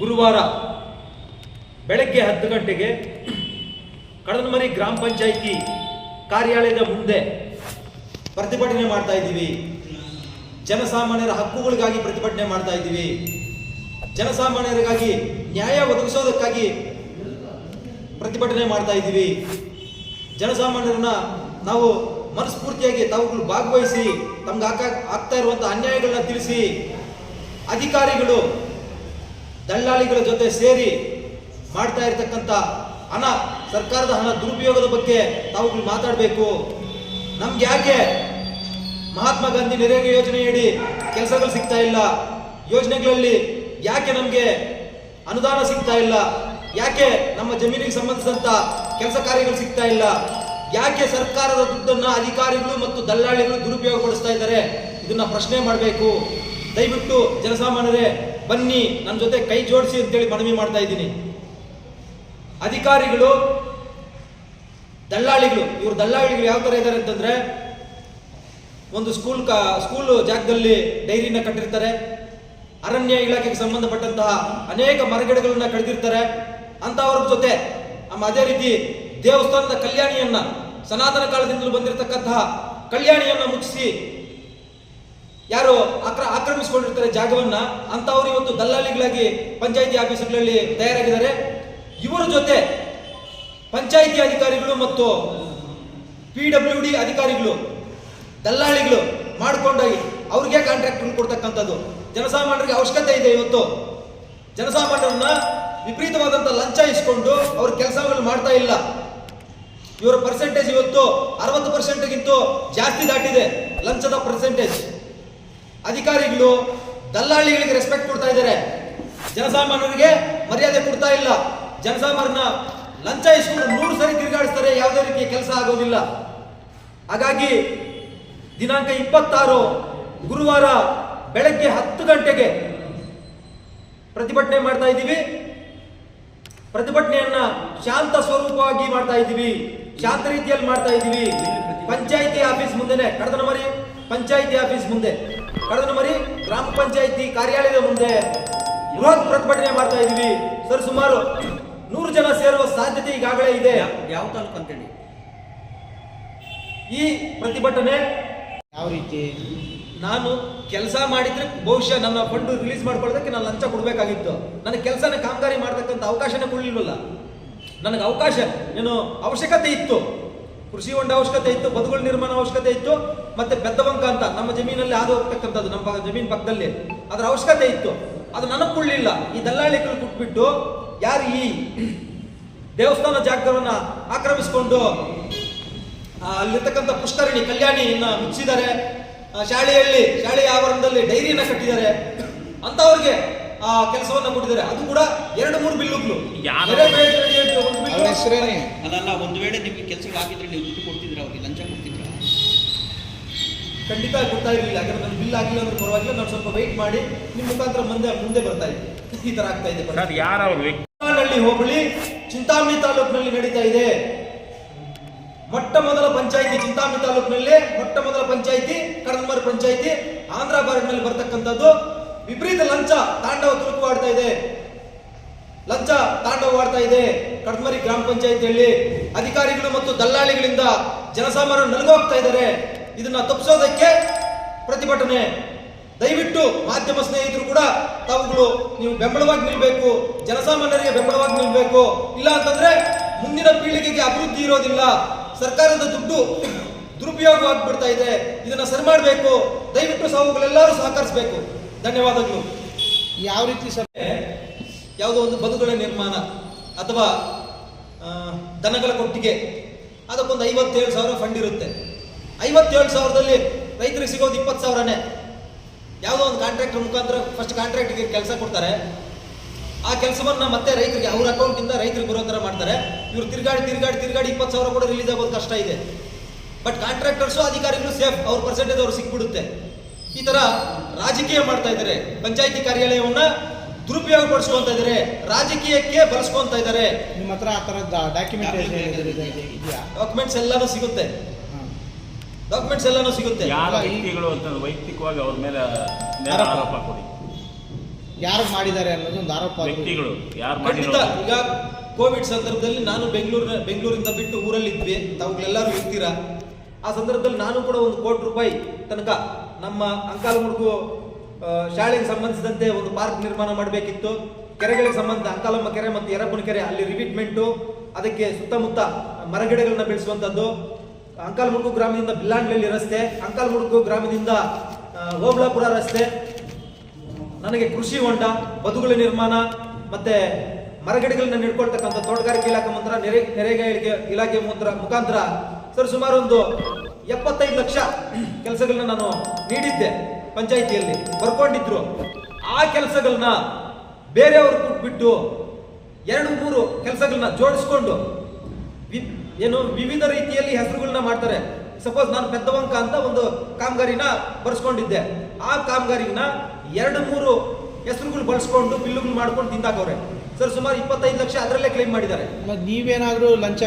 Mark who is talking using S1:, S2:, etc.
S1: ಗುರುವಾರ ಬೆಳಗ್ಗೆ ಹತ್ತು ಗಂಟೆಗೆ ಕಡದಮರಿ ಗ್ರಾಮ ಪಂಚಾಯಿತಿ ಕಾರ್ಯಾಲಯದ ಮುಂದೆ ಪ್ರತಿಭಟನೆ ಮಾಡ್ತಾ ಇದ್ದೀವಿ. ಜನಸಾಮಾನ್ಯರ ಹಕ್ಕುಗಳಿಗಾಗಿ ಪ್ರತಿಭಟನೆ ಮಾಡ್ತಾ ಇದ್ದೀವಿ. ಜನಸಾಮಾನ್ಯರಿಗಾಗಿ ನ್ಯಾಯ ಒದಗಿಸೋದಕ್ಕಾಗಿ ಪ್ರತಿಭಟನೆ ಮಾಡ್ತಾ ಇದ್ದೀವಿ. ಜನಸಾಮಾನ್ಯರನ್ನ ನಾವು ಮನಸ್ಫೂರ್ತಿಯಾಗಿ ತಾವುಗಳು ಭಾಗವಹಿಸಿ ತಮ್ಗೆ ಆಗ್ತಾ ಇರುವಂಥ ಅನ್ಯಾಯಗಳನ್ನ ತಿಳಿಸಿ ಅಧಿಕಾರಿಗಳು ದಳ್ಳಾಳಿಗಳ ಜೊತೆ ಸೇರಿ ಮಾಡ್ತಾ ಇರತಕ್ಕಂಥ ಹಣ, ಸರ್ಕಾರದ ಹಣ ದುರುಪಯೋಗದ ಬಗ್ಗೆ ತಾವುಗಳು ಮಾತಾಡಬೇಕು. ನಮ್ಗೆ ಯಾಕೆ ಮಹಾತ್ಮ ಗಾಂಧಿ ನರೇಗಾ ಯೋಜನೆಯಡಿ ಕೆಲಸಗಳು ಸಿಗ್ತಾ ಇಲ್ಲ? ಯೋಜನೆಗಳಲ್ಲಿ ಯಾಕೆ ನಮಗೆ ಅನುದಾನ ಸಿಗ್ತಾ ಇಲ್ಲ? ಯಾಕೆ ನಮ್ಮ ಜಮೀನಿಗೆ ಸಂಬಂಧಿಸಿದಂತ ಕೆಲಸ ಕಾರ್ಯಗಳು ಸಿಗ್ತಾ ಇಲ್ಲ? ಯಾಕೆ ಸರ್ಕಾರದ ದುಡ್ಡನ್ನು ಅಧಿಕಾರಿಗಳು ಮತ್ತು ದಲ್ಲಾಳಿಗಳು ದುರುಪಯೋಗಪಡಿಸ್ತಾ ಇದ್ದಾರೆ? ಇದನ್ನ ಪ್ರಶ್ನೆ ಮಾಡಬೇಕು. ದಯವಿಟ್ಟು ಜನಸಾಮಾನ್ಯರೇ ಬನ್ನಿ ನನ್ನ ಜೊತೆ ಕೈ ಜೋಡಿಸಿ ಅಂತೇಳಿ ಮನವಿ ಮಾಡ್ತಾ ಇದ್ದೀನಿ. ಅಧಿಕಾರಿಗಳು, ದಲ್ಲಾಳಿಗಳು, ಇವರು ದಲ್ಲಾಳಿಗಳು ಯಾವ ಥರ ಇದ್ದಾರೆ ಅಂತಂದ್ರೆ, ಒಂದು ಸ್ಕೂಲ್ ಕ ಸ್ಕೂಲ್ ಜಾಗದಲ್ಲಿ ಡೈರಿನ ಕಟ್ಟಿರ್ತಾರೆ, ಅರಣ್ಯ ಇಲಾಖೆಗೆ ಸಂಬಂಧಪಟ್ಟಂತಹ ಅನೇಕ ಮರಗಿಡಗಳನ್ನ ಕಳೆದಿರ್ತಾರೆ ಅಂತವ್ರ ಜೊತೆ ನಮ್ಮ ಅದೇ ರೀತಿ ದೇವಸ್ಥಾನದ ಕಲ್ಯಾಣಿಯನ್ನ, ಸನಾತನ ಕಾಲದಿಂದಲೂ ಬಂದಿರತಕ್ಕಂತಹ ಕಲ್ಯಾಣಿಯನ್ನ ಮುಚ್ಚಿಸಿ ಯಾರು ಆಕ್ರ, ಆಕ್ರಮಿಸಿಕೊಂಡಿರ್ತಾರೆ ಜಾಗವನ್ನ, ಅಂತವ್ರು ಇವತ್ತು ದಲ್ಲಾಳಿಗಳಾಗಿ ಪಂಚಾಯಿತಿ ಆಫೀಸ್ಗಳಲ್ಲಿ ತಯಾರಾಗಿದ್ದಾರೆ. ಇವರ ಜೊತೆ ಪಂಚಾಯಿತಿ ಅಧಿಕಾರಿಗಳು ಮತ್ತು ಪಿ ಡಬ್ಲ್ಯೂ ಡಿ ಅಧಿಕಾರಿಗಳು, ದಲ್ಲಾಳಿಗಳು ಮಾಡ್ಕೊಂಡೋಗಿ ಅವ್ರಿಗೆ ಕಾಂಟ್ರಾಕ್ಟ್ ಕೊಡ್ತಕ್ಕಂಥದ್ದು. ಜನಸಾಮಾನ್ಯರಿಗೆ ಅವಶ್ಯಕತೆ ಇದೆ ಇವತ್ತು. ಜನಸಾಮಾನ್ಯರನ್ನ ವಿಪರೀತವಾದಂಥ ಲಂಚ ಇಸ್ಕೊಂಡು ಅವ್ರ ಕೆಲಸಗಳು ಮಾಡ್ತಾ ಇಲ್ಲ. ಇವರ ಪರ್ಸೆಂಟೇಜ್ ಇವತ್ತು ಅರವತ್ತು ಪರ್ಸೆಂಟ್ಗಿಂತ ಜಾಸ್ತಿ ದಾಟಿದೆ ಲಂಚದ ಪರ್ಸೆಂಟೇಜ್ ಅಧಿಕಾರಿಗಳು, ದಲ್ಲಾಳಿಗಳಿಗೆ ರೆಸ್ಪೆಕ್ಟ್ ಕೊಡ್ತಾ ಇದ್ದಾರೆ. ಜನಸಾಮಾನ್ಯರಿಗೆ ಮರ್ಯಾದೆ ಕೊಡ್ತಾ ಇಲ್ಲ. ಜನಸಾಮಾನ್ಯನ ಲಂಚ ಇಸ್ಕೊಂಡು ನೂರು ಸರಿ ತಿರುಗಾಡಿಸ್ತಾರೆ, ಯಾವುದೇ ರೀತಿಯ ಕೆಲಸ ಆಗೋದಿಲ್ಲ. ಹಾಗಾಗಿ ದಿನಾಂಕ ಇಪ್ಪತ್ತಾರು, ಗುರುವಾರ ಬೆಳಗ್ಗೆ ಹತ್ತು ಗಂಟೆಗೆ ಪ್ರತಿಭಟನೆ ಮಾಡ್ತಾ ಇದ್ದೀವಿ. ಪ್ರತಿಭಟನೆಯನ್ನ ಶಾಂತ ಸ್ವರೂಪವಾಗಿ ಮಾಡ್ತಾ ಇದ್ದೀವಿ. ಶಾಂತ ರೀತಿಯಲ್ಲಿ ಮಾಡ್ತಾ ಇದ್ದೀವಿ. ಪಂಚಾಯಿತಿ ಆಫೀಸ್ ಮುಂದೆನೆ ಕಡದನ ಮರಿ ಪಂಚಾಯಿತಿ ಆಫೀಸ್ ಮುಂದೆ. ಕಡದನ ಮರಿ ಗ್ರಾಮ ಪಂಚಾಯಿತಿ ಕಾರ್ಯಾಲಯದ ಮುಂದೆ ಬೃಹತ್ ಪ್ರತಿಭಟನೆ ಮಾಡ್ತಾ ಇದ್ದೀವಿ. ಸರ್ ಸುಮಾರು ನೂರು ಜನ ಸೇರುವ ಸಾಧ್ಯತೆ ಈಗಾಗಲೇ ಇದೆ.
S2: ಯಾವ ತಾಲೂಕು ಅಂತೇಳಿ?
S1: ಈ ಪ್ರತಿಭಟನೆ
S3: ಯಾವ ರೀತಿ?
S1: ನಾನು ಕೆಲಸ ಮಾಡಿದ್ರೆ ಬಹುಶಃ ನನ್ನ ಫಂಡ್ ರಿಲೀಸ್ ಮಾಡ್ಕೊಳ್ಳೋದಕ್ಕೆ ನಾನು ಲಂಚ ಕೊಡಬೇಕಾಗಿತ್ತು. ನನ್ನ ಕೆಲಸನ ಕಾಮಗಾರಿ ಮಾಡ್ತಕ್ಕಂಥ ಅವಕಾಶನೇ ಕೊಡಲಿಲ್ವಲ್ಲ? ನನಗೆ ಅವಕಾಶ ಏನು ಅವಶ್ಯಕತೆ ಇತ್ತು. ಕೃಷಿ ಹೊಂಡ ಅವಶ್ಯಕತೆ ಇತ್ತು, ಬದುಗಳ ನಿರ್ಮಾಣ ಅವಶ್ಯಕತೆ ಇತ್ತು, ಮತ್ತೆ ಬೆದ್ದವಂಕ ಅಂತ ನಮ್ಮ ಜಮೀನಲ್ಲಿ ಹಾದು ಹೋಗ್ತಕ್ಕಂಥದ್ದು ನಮ್ಮ ಜಮೀನ್ ಪಕ್ಕದಲ್ಲಿ. ಅದರ ಅವಶ್ಯಕತೆ ಇತ್ತು. ಅದು ನನಗೆ ಕೊಡ್ಲಿಲ್ಲ. ಈ ದಲ್ಲಾಳಿಗಳು ಕುಟ್ಬಿಟ್ಟು ಯಾರು ಈ ದೇವಸ್ಥಾನ ಜಾಗವನ್ನ ಆಕ್ರಮಿಸಿಕೊಂಡು ಅಲ್ಲಿರ್ತಕ್ಕಂಥ ಪುಷ್ಕರಣಿ ಕಲ್ಯಾಣಿಯನ್ನ ಮುಚ್ಚಿದ್ದಾರೆ. ಶಾಲೆಯಲ್ಲಿ, ಶಾಲೆಯ ಆವರಣದಲ್ಲಿ ಡೈರಿಯನ್ನು ಕಟ್ಟಿದ್ದಾರೆ. ಅಂತವ್ರಿಗೆ ಕೆಲಸವನ್ನ ಕೊಟ್ಟಿದ್ದಾರೆ ಅದು ಕೂಡ ಎರಡು ಮೂರು ಬಿಲ್ಲುಗಳು.
S2: ಅಲ್ಲಲ್ಲ ಒಂದು ವೇಳೆ ನಿಮಗೆ ಕೆಲಸಗಳು ಆಗಿದ್ರೆ ನೀವು ದುಡ್ಡು ಕೊಡ್ತಿದ್ರ ಅವ್ರಿಗೆ ಲಂಚ ಕೊಡ್ತಿದ್ರ
S1: ಖಂಡಿತ ಕೊಡ್ತಾ ಇರಲಿಲ್ಲ. ಯಾಕಂದ್ರೆ ನನ್ನ ಬಿಲ್ ಆಗಿಲ್ಲ ಅಂದ್ರೆ ಪರವಾಗಿಲ್ಲ. ನಾನು ಸ್ವಲ್ಪ ವೆಯ್ಟ್ ಮಾಡಿ ನಿಮ್ಮ ಮುಖಾಂತರ ಮುಂದೆ ಮುಂದೆ ಬರ್ತಾ ಇದೆ ಈ ತರ ಆಗ್ತಾ ಇದೆ ಹಳ್ಳಿ ಹೋಬಳಿ ಚಿಂತಾಮಣಿ ತಾಲೂಕಿನಲ್ಲಿ ನಡೀತಾ ಇದೆ. ಮೊಟ್ಟ ಮೊದಲ ಪಂಚಾಯಿತಿ ಚಿಂತಾಮಣಿ ತಾಲೂಕಿನಲ್ಲಿ ಮೊಟ್ಟ ಮೊದಲ ಪಂಚಾಯಿತಿ ಕಡನ್ಮರ್ ಪಂಚಾಯಿತಿ ಆಂಧ್ರ ಭಾರತದಲ್ಲಿ ಬರ್ತಕ್ಕಂಥದ್ದು ವಿಪರೀತ ಲಂಚ ತಾಂಡವ ತುಳುಕುವಾಡ್ತಾ ಇದೆ. ಲಂಚ ತಾಂಡವ ಆಡ್ತಾ ಇದೆ. ಕಡ್ಮರಿ ಗ್ರಾಮ ಪಂಚಾಯತಿಯಲ್ಲಿ ಅಧಿಕಾರಿಗಳು ಮತ್ತು ದಲ್ಲಾಳಿಗಳಿಂದ ಜನಸಾಮಾನ್ಯರು ನಲಗೋಗ್ತಾ ಇದ್ದಾರೆ. ಇದನ್ನ ತಪ್ಪಿಸೋದಕ್ಕೆ ಪ್ರತಿಭಟನೆ. ದಯವಿಟ್ಟು ಮಾಧ್ಯಮ ಸ್ನೇಹಿತರು ಕೂಡ ತಾವುಗಳು ನೀವು ಬೆಂಬಲವಾಗಿ ನಿಲ್ಬೇಕು. ಜನಸಾಮಾನ್ಯರಿಗೆ ಬೆಂಬಲವಾಗಿ ನಿಲ್ಬೇಕು. ಇಲ್ಲ ಅಂತಂದ್ರೆ ಮುಂದಿನ ಪೀಳಿಗೆಗೆ ಅಭಿವೃದ್ಧಿ ಇರೋದಿಲ್ಲ. ಸರ್ಕಾರದ ದುಡ್ಡು ದುರುಪಯೋಗ ಆಗ್ಬಿಡ್ತಾ ಇದೆ. ಇದನ್ನ ಸರಿ ಮಾಡಬೇಕು. ದಯವಿಟ್ಟು ಸಾವುಗಳೆಲ್ಲರೂ ಸಹಕರಿಸಬೇಕು. ಧನ್ಯವಾದಗಳು.
S3: ಯಾವ ರೀತಿ ಸರ್?
S1: ಯಾವುದೋ ಒಂದು ಬದುಗಳ ನಿರ್ಮಾಣ ಅಥವಾ ದನಗಳ ಕೊಟ್ಟಿಗೆ, ಅದಕ್ಕೊಂದು ಐವತ್ತೇಳು ಸಾವಿರ ಫಂಡ್ ಇರುತ್ತೆ. ಐವತ್ತೇಳು ಸಾವಿರದಲ್ಲಿ ರೈತರಿಗೆ ಸಿಗೋದು ಇಪ್ಪತ್ತು ಸಾವಿರನೇ. ಯಾವುದೋ ಒಂದು ಕಾಂಟ್ರಾಕ್ಟರ್ ಮುಖಾಂತರ ಫಸ್ಟ್ ಕಾಂಟ್ರಾಕ್ಟ್ಗೆ ಕೆಲಸ ಕೊಡ್ತಾರೆ. ಆ ಕೆಲಸವನ್ನು ಮತ್ತೆ ರೈತರಿಗೆ, ಅವ್ರ ಅಕೌಂಟಿಂದ ರೈತರಿಗೆ ಬರೋ ಥರ ಮಾಡ್ತಾರೆ. ಇವ್ರು ತಿರ್ಗಾಡಿ ತಿರ್ಗಾಡಿ ತಿರ್ಗಾಡಿ ಇಪ್ಪತ್ತು ಸಾವಿರ ಕೂಡ ರಿಲೀಸ್ ಆಗೋದು ಕಷ್ಟ ಇದೆ. ಬಟ್ ಕಾಂಟ್ರಾಕ್ಟರ್ಸು ಅಧಿಕಾರಿಗಳು ಸೇಫ್ ಅವ್ರ ಪರ್ಸೆಂಟೇಜ್ ಅವ್ರು ಸಿಕ್ಬಿಡುತ್ತೆ. ಈ ತರ ರಾಜಕೀಯ ಮಾಡ್ತಾ ಇದ್ದಾರೆ. ಪಂಚಾಯತಿ ಕಾರ್ಯಾಲಯವನ್ನ ದುರುಪಯೋಗ ಪಡಿಸ್ಕೊಂತ ಇದ್ದಾರೆ. ರಾಜಕೀಯಕ್ಕೆ ಬಳಸ್ಕೊಂತ ಇದ್ದಾರೆ.
S3: ನಿಮ್ಮ ಹತ್ರ ಆ ತರದ ಡಾಕ್ಯುಮೆಂಟ್ ಇದೆಯಾ?
S1: ಡಾಕ್ಯುಮೆಂಟ್ಸ್ ಎಲ್ಲಾನು ಸಿಗುತ್ತೆ. ಡಾಕ್ಯುಮೆಂಟ್ಸ್ ಎಲ್ಲಾನು ಸಿಗುತ್ತೆ.
S4: ಯಾರ ವ್ಯಕ್ತಿಗಳು ಅಂತ ವೈಯಕ್ತಿಕವಾಗಿ ಅವ್ರ ಮೇಲೆ ನೇರ
S3: ಆರೋಪ.
S4: ಕೊಡಿ.
S3: ಯಾರು ಮಾಡಿದ್ದಾರೆ ಅನ್ನೋದು ಒಂದು ಆರೋಪ
S4: ವ್ಯಕ್ತಿಗಳು ಯಾರು
S1: ಖಂಡಿತ. ಈಗ ಕೋವಿಡ್ ಸಂದರ್ಭದಲ್ಲಿ ನಾನು ಬೆಂಗಳೂರಿನ ಬೆಂಗಳೂರಿಂದ ಬಿಟ್ಟು ಊರಲ್ಲಿ ಇದ್ವಿ ತಾವುಗಳೆಲ್ಲರೂ ಇರ್ತೀರಾ? ಆ ಸಂದರ್ಭದಲ್ಲಿ ನಾನು ಕೂಡ ಒಂದು ಕೋಟಿ ರೂಪಾಯಿ ತನಕ ನಮ್ಮ ಅಂಕಾಲಮುಡುಗು ಶಾಲೆಗೆ ಸಂಬಂಧಿಸಿದಂತೆ ಒಂದು ಪಾರ್ಕ್ ನಿರ್ಮಾಣ ಮಾಡಬೇಕಿತ್ತು. ಕೆರೆಗಳಿಗೆ ಸಂಬಂಧ ಅಂಕಾಲಮ್ಮ ಕೆರೆ ಮತ್ತು ಯರಪ್ಪನ ಕೆರೆ, ಅಲ್ಲಿ ರಿವಿಟ್ಮೆಂಟು, ಅದಕ್ಕೆ ಸುತ್ತಮುತ್ತ ಮರಗಿಡಗಳನ್ನ ಬೆಳೆಸುವಂಥದ್ದು. ಅಂಕಾಲಮುಡುಗು ಗ್ರಾಮದಿಂದ ಬಿಲ್ಲಾಂಡ್ಲಿ ರಸ್ತೆ ಅಂಕಾಲಮುಡುಗು ಗ್ರಾಮದಿಂದ ಓಬ್ಲಾಪುರ ರಸ್ತೆ. ನನಗೆ ಕೃಷಿ ಹೊಂಡ, ಬದುಗಳ ನಿರ್ಮಾಣ, ಮತ್ತೆ ಮರಗಿಡಗಳನ್ನ ನೆಡ್ಕೊಳ್ತಕ್ಕಂಥ ತೋಟಗಾರಿಕೆ ಇಲಾಖೆ ಮಂತ್ರ, ನೆರೆ, ನೆರೆಗೆ ಇಲಾಖೆ ಮಂತ್ರ ಮುಖಾಂತರ. ಸರ್ ಸುಮಾರು ಒಂದು ಎಪ್ಪತ್ತೈದು ಲಕ್ಷ ಕೆಲಸಗಳನ್ನ ನಾನು ನೀಡಿದ್ದೆ ಪಂಚಾಯಿತಿಯಲ್ಲಿ. ಬರ್ಕೊಂಡಿದ್ರು. ಆ ಕೆಲಸಗಳನ್ನ ಬೇರೆಯವ್ರು ಕೊಟ್ಬಿಟ್ಟು ಎರಡು ಮೂರು ಕೆಲಸಗಳನ್ನ ಜೋಡಿಸ್ಕೊಂಡು ಏನು ವಿವಿಧ ರೀತಿಯಲ್ಲಿ ಹೆಸರುಗಳನ್ನ ಮಾಡ್ತಾರೆ. ಸಪೋಸ್ ನಾನು ಪೆದ್ದವಂಕ ಅಂತ ಒಂದು ಕಾಮಗಾರಿನ ಬರ್ಸ್ಕೊಂಡಿದ್ದೆ. ಆ ಕಾಮಗಾರಿನ ಎರಡು ಮೂರು ಹೆಸರುಗಳು ಬಳಸ್ಕೊಂಡು ಬಿಲ್ಲುಗಳು ಮಾಡ್ಕೊಂಡು ತಿಂದಾಕವ್ರೆ. ಸರ್, ಸುಮಾರು ಇಪ್ಪತ್ತೈದು ಲಕ್ಷ ಅದರಲ್ಲೇ ಕ್ಲೈಮ್ ಮಾಡಿದ್ದಾರೆ.
S3: ನೀವೇನಾದ್ರೂ ಲಂಚ